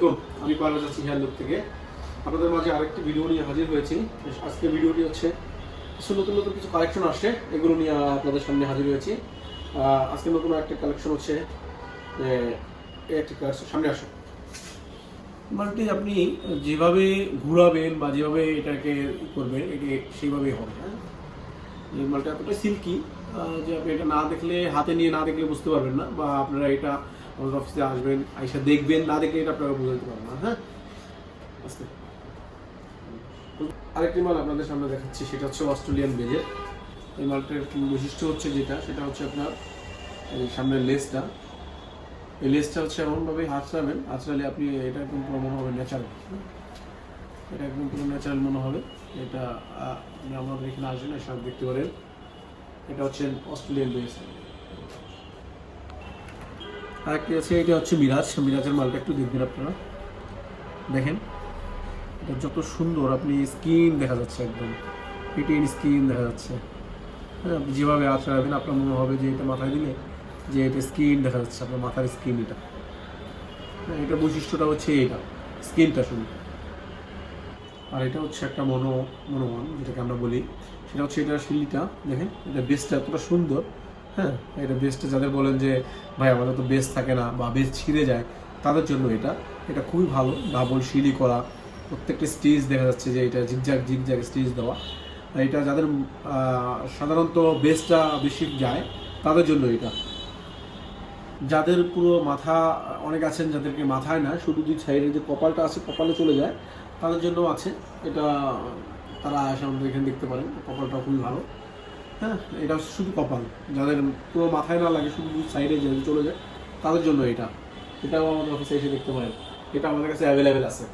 আলাইকুম আমি পারভেজ আছি হিয়ান্দুর থেকে। আপনাদের মাঝে আরেকটি ভিডিও নিয়ে হাজির হয়েছি। আজকে ভিডিওটি হচ্ছে কিছু নতুন নতুন কিছু কালেকশন আসছে, এগুলো নিয়ে আপনাদের সামনে হাজির হয়েছি। আজকে নতুন একটা কালেকশন হচ্ছে সামনে আসো মালটি আপনি যেভাবে ঘুরাবেন বা যেভাবে এটাকে করবেন, এটি সেইভাবেই হবে হ্যাঁ? এই মালটা এতটা সিল্কি যে আপনি এটা না দেখলে, হাতে নিয়ে না দেখলে বুঝতে পারবেন না, বা আপনারা এটা আমাদের অফিসে আসবেন, আইসা দেখবেন, না দেখলে এটা আপনারা বুঝতে পারবেন না হ্যাঁ? আস্তে। আরেকটি মাল আপনাদের সামনে দেখাচ্ছি, সেটা হচ্ছে অস্ট্রেলিয়ান বেজের। এই মালটার বৈশিষ্ট্য হচ্ছে যেটা, সেটা হচ্ছে আপনার এই সামনের লেসটা। এই লেসটা হচ্ছে এমনভাবে আঁচড়াবেন আঁচড়ালে আপনি এটা একদম পুরো মনে হবে ন্যাচারাল এটা একদম পুরো ন্যাচারাল মনে হবে। এটা আমাদের এখানে আসবেন এসব দেখতে পারেন। এটা হচ্ছে অস্ট্রেলিয়ান বেস আরেকটি আছে, এটা হচ্ছে মিরাজ। মিরাজের মালটা একটু দেখবেন আপনারা। দেখেন, এটা যত সুন্দর, আপনি স্কিন দেখা যাচ্ছে একদম। পিটিন স্কিন দেখা যাচ্ছে। হ্যাঁ আপনি যেভাবে আচড়াবেন আপনার মনে হবে যে এটা মাথায় দিলে, যে এটা স্কিন দেখা যাচ্ছে, আপনার মাথার স্কিন এটা। হ্যাঁ এটা বৈশিষ্ট্যটা হচ্ছে এটা স্কিনটা শুধু। আর এটা হচ্ছে একটা মনো, মনোমান, যেটাকে আমরা বলি। সেটা হচ্ছে এটা শিলিটা, দেখেন, এটা বেসটা এতটা সুন্দর। হ্যাঁ এটা বেসটা যাদের বলেন যে, ভাই, আমাদের তো বেস থাকে না বা বেস ছিঁড়ে যায়, তাদের জন্য এটা। এটা খুবই ভালো ডাবল শিলি করা। প্রত্যেকটা স্টেজ দেখা যাচ্ছে যে এটা জিগজাগ জিগজাগ স্টেজ দেওয়া। এটা যাদের সাধারণত বেসটা বেশি যায়, তাদের জন্য এটা। যাদের পুরো মাথা, অনেক আছেন যাদেরকে মাথায় না, শুধু দুই সাইডে যে কপালটা আছে, কপালে চলে যায়, তাদের জন্য আছে। এটা, তারা আমাদের এখানে দেখতে পারেন কপালটা খুবই ভালো। হ্যাঁ এটা শুধু কপাল। যাদের পুরো মাথায় না লাগে, শুধু সাইডে চলে যায়, তাদের জন্য এটা। এটাও আমাদের অফিসে এসে দেখতে পারেন। এটা আমাদের কাছে অ্যাভেলেবেল আছে।